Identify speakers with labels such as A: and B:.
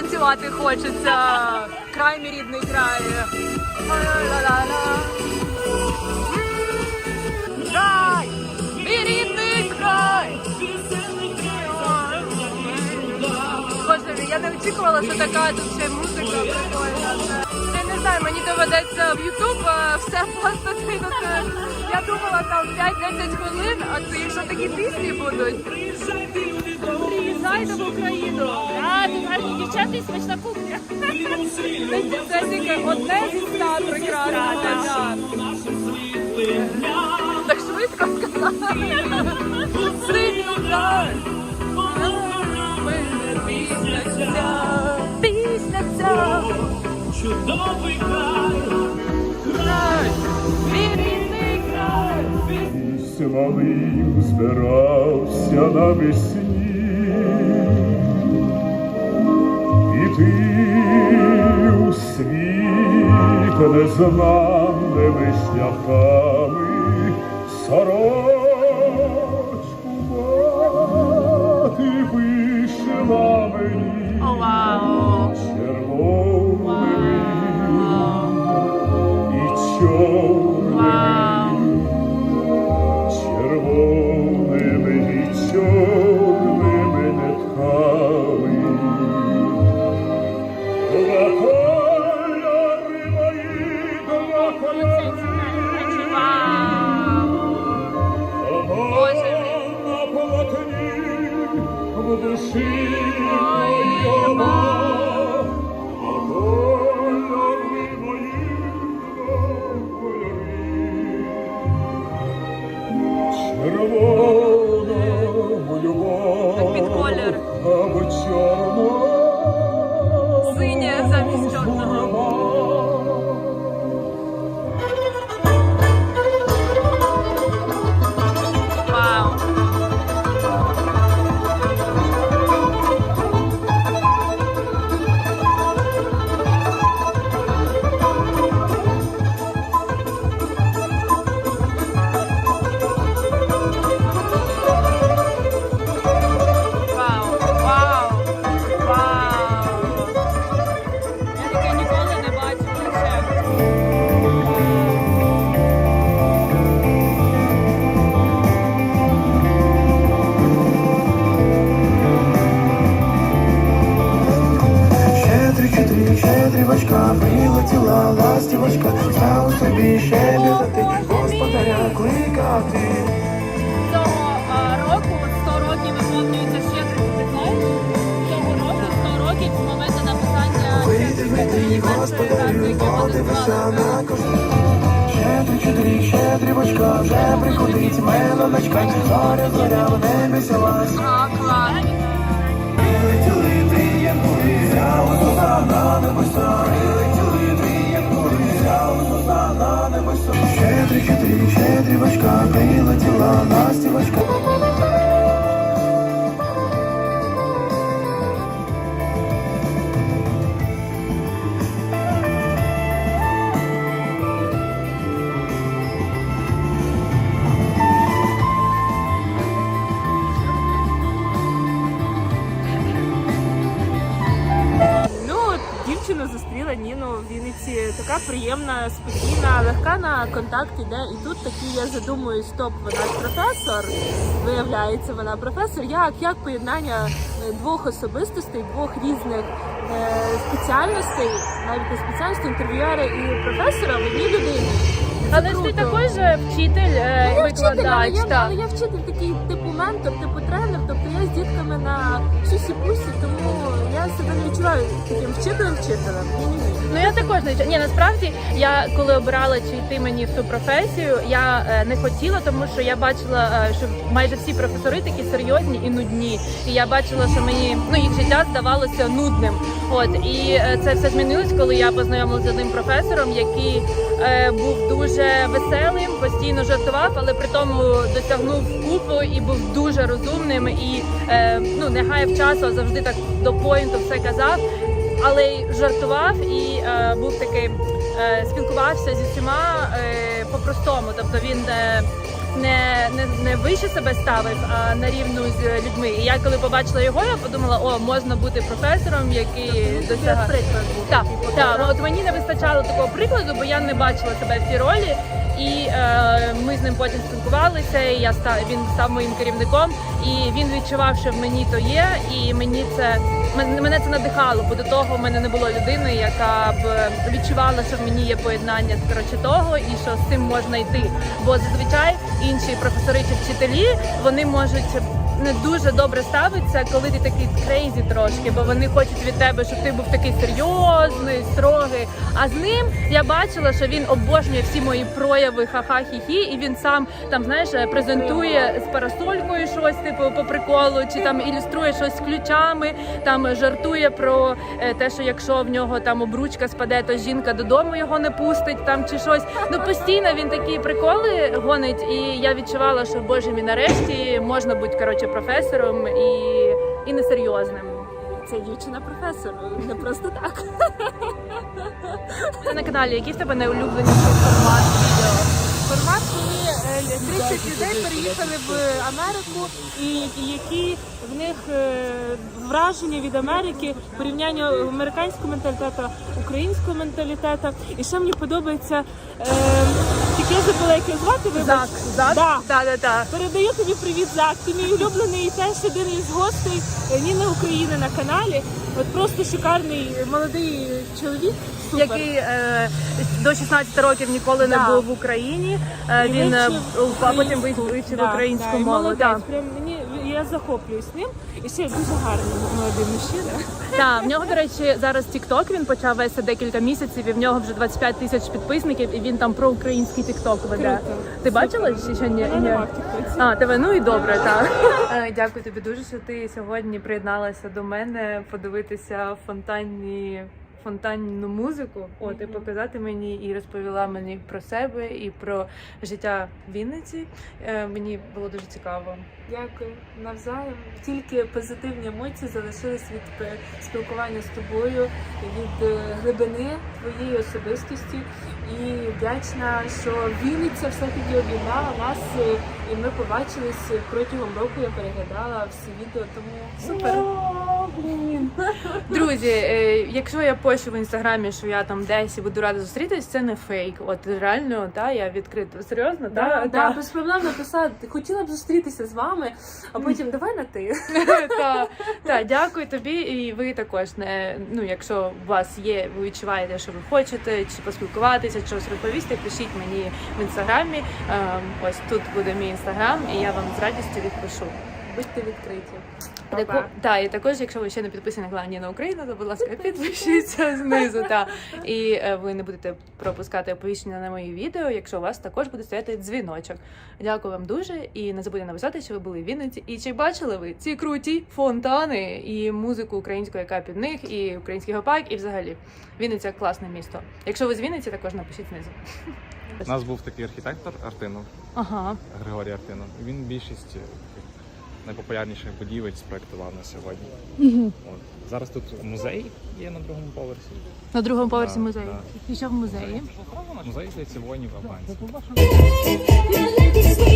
A: танцювати хочеться. Край мій рідний край. Край! Мій рідний край! Боже, я не очікувала, що така тут ще музика прикольна. Я не знаю, мені доведеться в Ютуб все просто кинути. Я думала там 5-10 хвилин, а то якщо такі пісні будуть. Приїжджайте в Україну.
B: А, тут гарні дівчата і смачна кухня.
A: Це тільки одне зі ста прекрасних. да. Так швидко сказала. Сильно край. Пісня ця, пісня ця.
C: Чудовий край,
A: Край, мій рідний край.
D: Малим збирався навесні, і ти у світ незнаними шляхами сорочку
A: під колір. Синє замість чорного.
E: Щедрий, щедрівочка, прилетіла ластівочка, став собі щебетати, господаря кликати.
B: Цього року 100 років виповнюється щедрик. Знаєш? Цього року 100 років з моменту написання
E: Вийди, вийди, господарю, подивися на кожу. Щедрий, щедрий, щедрівочка, вже приходить мелодочка, зоря, зоря в небі
A: клас.
E: Прилетіли взяли на небеса, прилетіли
F: приємна, спокійна, легка на контакт іде. І тут такі я задумуюсь, стоп, вона ж професор. Виявляється, вона професор. Як, як поєднання е, двох особистостей, двох різних е, спеціальностей, навіть не спеціальностей, інтерв'юера і професора в одній людині.
B: Але ж ти також е, вчитель, е,
F: Ну, я вчитель, але
B: викладач.
F: я,
B: так.
F: але я вчитель такий типу ментор, типу тренер. Тобто я з дітками на сусі пусі, тому я себе не відчуваю таким вчителем вчителем. Ні, ні, ні.
B: Ну я також не ні, насправді я коли обирала чи йти мені в цю професію, я е, не хотіла, тому що я бачила, е, що майже всі професори такі серйозні і нудні. І я бачила, що мені ну їх життя здавалося нудним. От і е, це все змінилось, коли я познайомилася з одним професором, який е, був дуже веселим, постійно жартував, але при тому досягнув купу і був дуже розумним і е, ну не гаяв часу, а завжди так до поінту все казав але й жартував і е, був таким, е, спілкувався зі всіма е, по-простому. Тобто він е, не, не, не вище себе ставив, а на рівну з людьми. І я коли побачила його, я подумала, о, можна бути професором, який досягає.
F: приклад був.
B: Так, так, от мені не вистачало такого прикладу, бо я не бачила себе в цій ролі. І е, ми з ним потім спілкувалися. І я став він став моїм керівником, і він відчував, що в мені то є, і мені це мене це надихало, бо до того в мене не було людини, яка б відчувала, що в мені є поєднання коротше того, і що з цим можна йти. Бо зазвичай інші професори чи вчителі вони можуть не дуже добре ставиться, коли ти такий крейзі трошки, бо вони хочуть від тебе, щоб ти був такий серйозний, строгий. А з ним я бачила, що він обожнює всі мої прояви ха-ха-хі-хі, і він сам там знаєш презентує з парасолькою щось, типу по приколу, чи там ілюструє щось з ключами, там жартує про е, те, що якщо в нього там обручка спаде, то жінка додому його не пустить там чи щось. Ну постійно він такі приколи гонить, і я відчувала, що боже мій нарешті можна бути коротше професором і, і несерйозним.
F: Це дівчина професор, не просто так.
B: На каналі, який в тебе найулюбленіший формат відео?
F: Формат, коли е, 30 людей переїхали в Америку, і, які в них е, враження від Америки, порівняння американського менталітету, українського менталітету. І ще мені подобається, е, я забула, як його звати, вибач.
B: Зак, Зак?
F: Да.
B: Да, да, да.
F: Передаю тобі привіт, Зак. Ти мій улюблений і теж один із гостей е, Ніни України на каналі. От просто шикарний молодий чоловік. Супер.
B: Який е, до 16 років ніколи не
F: Да.
B: був в Україні. Е,
F: І
B: він е,
F: вивчив
B: а потім
F: українську.
B: вивчив
F: Да,
B: українську
F: да, і
B: мову.
F: Молодець.
B: Да.
F: Прям мені я захоплююсь ним. І ще дуже гарний молодий мужчина.
B: Так, в нього, до речі, зараз TikTok він почав вести декілька місяців, і в нього вже 25 тисяч підписників, і він там про український TikTok веде.
F: Круто.
B: Ти бачила чи ще ні?
F: Я тіктоці.
B: А, тебе ну і добре, так. Е, Дякую тобі дуже, що ти сьогодні приєдналася до мене подивитися фонтанні. Фонтанну музику, от і показати мені і розповіла мені про себе і про життя в Вінниці. Е, мені було дуже цікаво.
F: Дякую навзаєм. Тільки позитивні емоції залишились від е, спілкування з тобою, від е, глибини твоєї особистості. І вдячна, що Вінниця все-таки об'єднала нас, е, і ми побачились протягом року. Я переглядала всі відео, тому супер.
B: Друзі, е, якщо я пишу в інстаграмі, що я там десь і буду рада зустрітись, це не фейк. От реально, та я відкрита. Серйозно,
F: Да,
B: та?
F: да, без проблем написати. Хотіла б зустрітися з вами, а потім давай на ти.
B: та, та, дякую тобі. І ви також не ну, якщо у вас є, ви відчуваєте, що ви хочете, чи поспілкуватися, чи щось розповісти, пишіть мені в інстаграмі. Ем, ось тут буде мій інстаграм, і я вам з радістю відпишу.
F: Будьте відкриті.
B: Таку, та, і також, якщо ви ще не підписані на канал Ніна Україна, то будь ласка, підпишіться знизу. Та. І е, ви не будете пропускати оповіщення на мої відео, якщо у вас також буде стояти дзвіночок. Дякую вам дуже і не забудьте написати, що ви були в Вінниці. І чи бачили ви ці круті фонтани і музику українську, яка під них, і український гопак, і взагалі Вінниця класне місто. Якщо ви з Вінниці, також напишіть знизу.
G: У нас був такий архітектор Артинов,
B: Ага.
G: Григорій Артинов. Він більшість найпопулярніших будівель спроектував на сьогодні. От. Зараз тут музей є на другому поверсі.
B: На другому поверсі
G: Да,
B: музею.
G: да.
B: І що в музеї?
G: Музей
H: для цивонів is